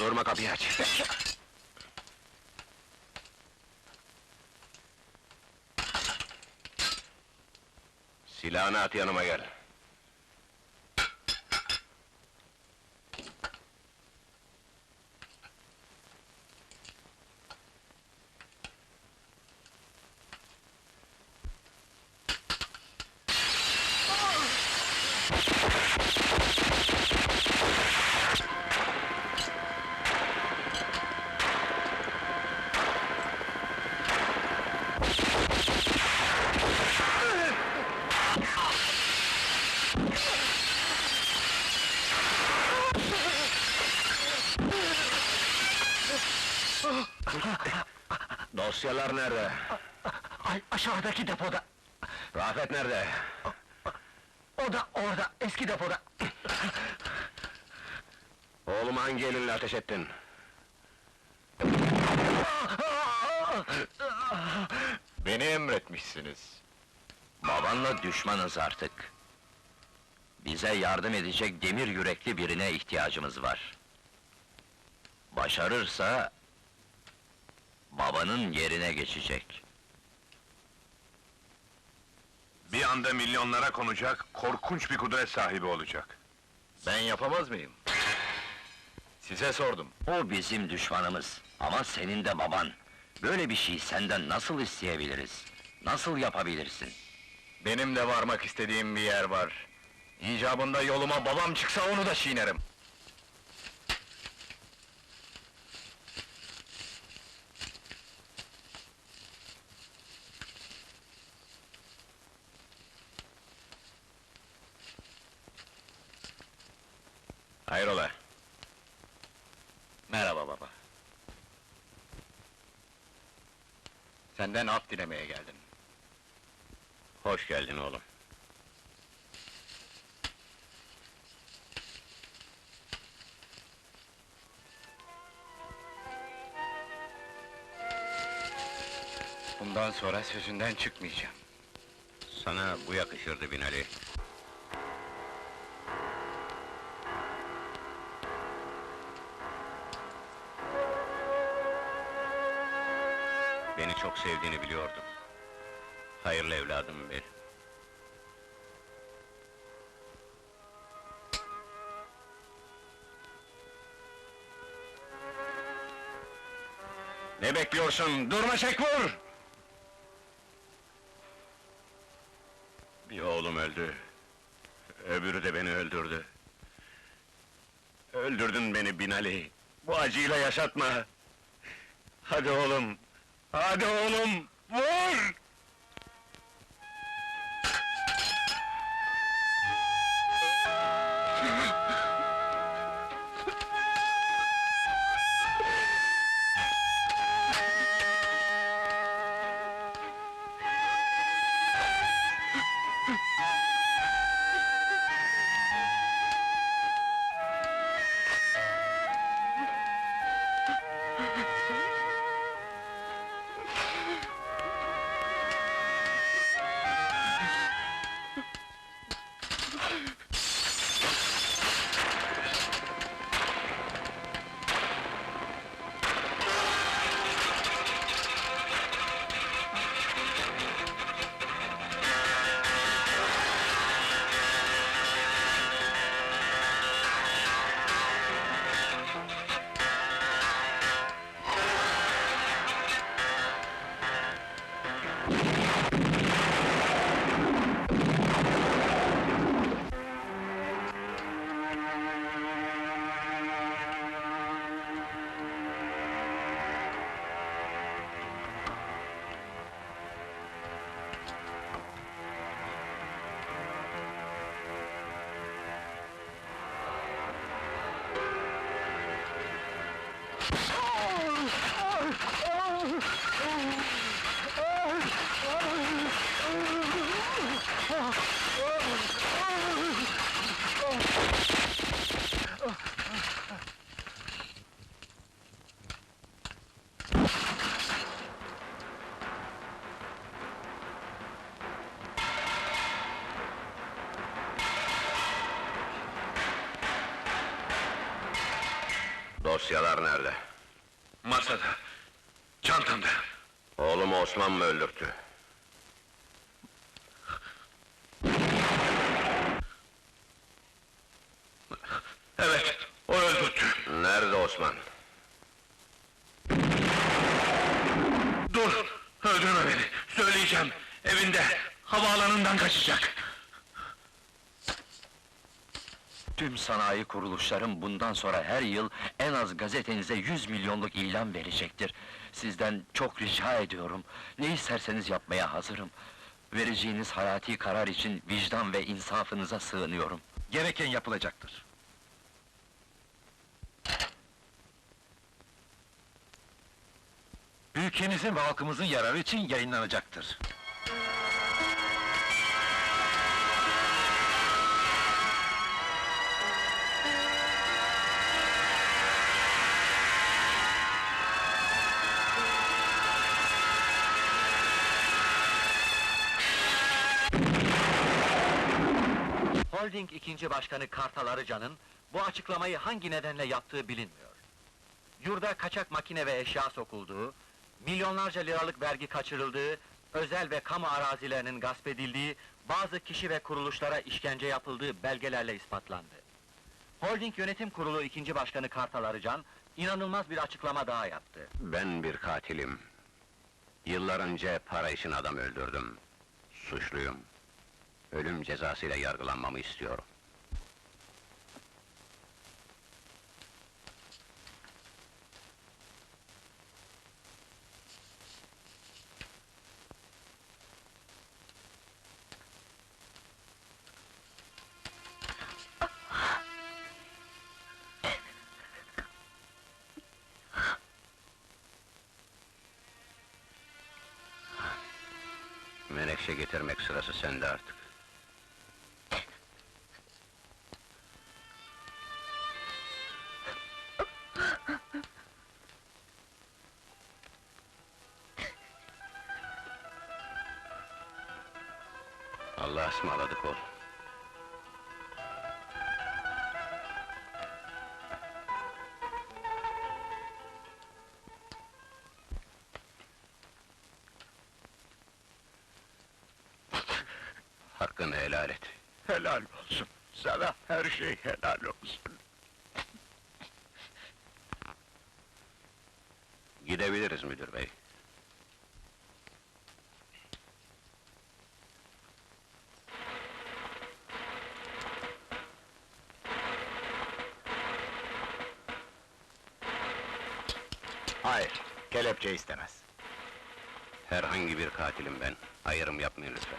Durma kapıyı aç. Silahını at yanıma gel. Dosyalar nerede? Ay, aşağıdaki depoda. Rafet nerede? O da orada, eski depoda. Oğluma hangi elinle ateş ettin? Beni emretmişsiniz. Babanla düşmanız artık. Bize yardım edecek demir yürekli birine ihtiyacımız var. Başarırsa... ...babanın yerine geçecek. Bir anda milyonlara konacak, korkunç bir kudret sahibi olacak. Ben yapamaz mıyım? Size sordum. O bizim düşmanımız. Ama senin de baban. Böyle bir şey senden nasıl isteyebiliriz? Nasıl yapabilirsin? Benim de varmak istediğim bir yer var. İcabında yoluma babam çıksa onu da çiğnerim. Hayrola? Merhaba baba. Senden af dilemeye geldim. Hoş geldin oğlum. Bundan sonra sözünden çıkmayacağım. Sana bu yakışırdı Binali. Beni çok sevdiğini biliyordum. Hayırlı evladım benim. Ne bekliyorsun? Durma çek vur! Bir oğlum öldü. Öbürü de beni öldürdü. Öldürdün beni Binali. Bu acıyla yaşatma. Hadi oğlum. Hadi oğlum. Vur! Dosyalar nerede? Masada. Çantamda. Oğlumu Osman mı öldürttü? Evet, o öldürttü. Nerede Osman? Dur, öldürme beni. Söyleyeceğim. Evinde, havaalanından kaçacak. Tüm sanayi kuruluşlarım bundan sonra her yıl en az gazetenize 100 milyonluk ilan verecektir. Sizden çok rica ediyorum. Ne isterseniz yapmaya hazırım. Vereceğiniz hayati karar için vicdan ve insafınıza sığınıyorum. Gereken yapılacaktır. Ülkemizin ve halkımızın yararı için yayınlanacaktır. Holding ikinci başkanı Kartal Arıcan'ın bu açıklamayı hangi nedenle yaptığı bilinmiyor. Yurda kaçak makine ve eşya sokulduğu, milyonlarca liralık vergi kaçırıldığı, özel ve kamu arazilerinin gasp edildiği, bazı kişi ve kuruluşlara işkence yapıldığı belgelerle ispatlandı. Holding Yönetim Kurulu ikinci başkanı Kartal Arıcan, inanılmaz bir açıklama daha yaptı. Ben bir katilim. Yıllar önce para için adam öldürdüm. Suçluyum. Ölüm cezasıyla yargılanmamı istiyorum. Menekşe getirmek sırası sende artık. Allah'a ısmarladık. Hakkını helal et. Helal olsun. Sana her şey helal olsun. Gidebiliriz müdür bey. Herhangi bir katilim ben. Ayrım yapmayın lütfen.